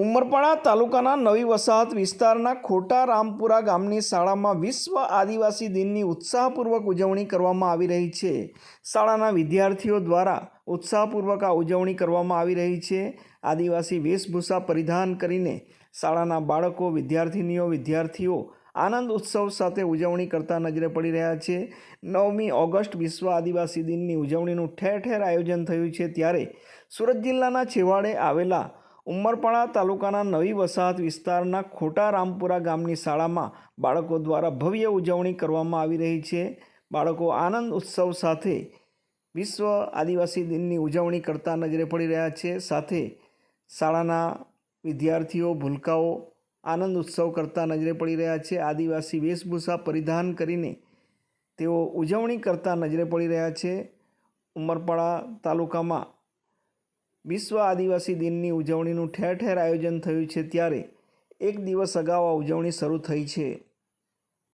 ઉમરપાડા તાલુકાના નવી વસાહત વિસ્તારના ખોટા રામપુરા ગામની શાળામાં વિશ્વ આદિવાસી દિનની ઉત્સાહપૂર્વક ઉજવણી કરવામાં આવી રહી છે. શાળાના વિદ્યાર્થીઓ દ્વારા ઉત્સાહપૂર્વક આ ઉજવણી કરવામાં આવી રહી છે. આદિવાસી વેશભૂષા પરિધાન કરીને શાળાના બાળકો, વિદ્યાર્થિનીઓ, વિદ્યાર્થીઓ આનંદ ઉત્સવ સાથે ઉજવણી કરતા નજરે પડી રહ્યા છે. નવમી ઓગસ્ટ વિશ્વ આદિવાસી દિનની ઉજવણીનું ઠેર ઠેર આયોજન થયું છે. ત્યારે સુરત જિલ્લાના છેવાડે આવેલા ઉમરપાડા તાલુકાના નવી વસાહત વિસ્તારના ખોટા રામપુરા ગામની શાળામાં બાળકો દ્વારા ભવ્ય ઉજવણી કરવામાં આવી રહી છે. બાળકો આનંદ ઉત્સવ સાથે વિશ્વ આદિવાસી દિનની ઉજવણી કરતા નજરે પડી રહ્યા છે. સાથે શાળાના વિદ્યાર્થીઓ, ભૂલકાઓ આનંદ ઉત્સવ કરતા નજરે પડી રહ્યા છે. આદિવાસી વેશભૂષા પરિધાન કરીને તેઓ ઉજવણી કરતા નજરે પડી રહ્યા છે. ઉમરપાડા તાલુકામાં વિશ્વ આદિવાસી દિનની ઉજવણીનું ઠેર ઠેર આયોજન થયું છે ત્યારે એક દિવસ અગાઉ આ ઉજવણી શરૂ થઈ છે.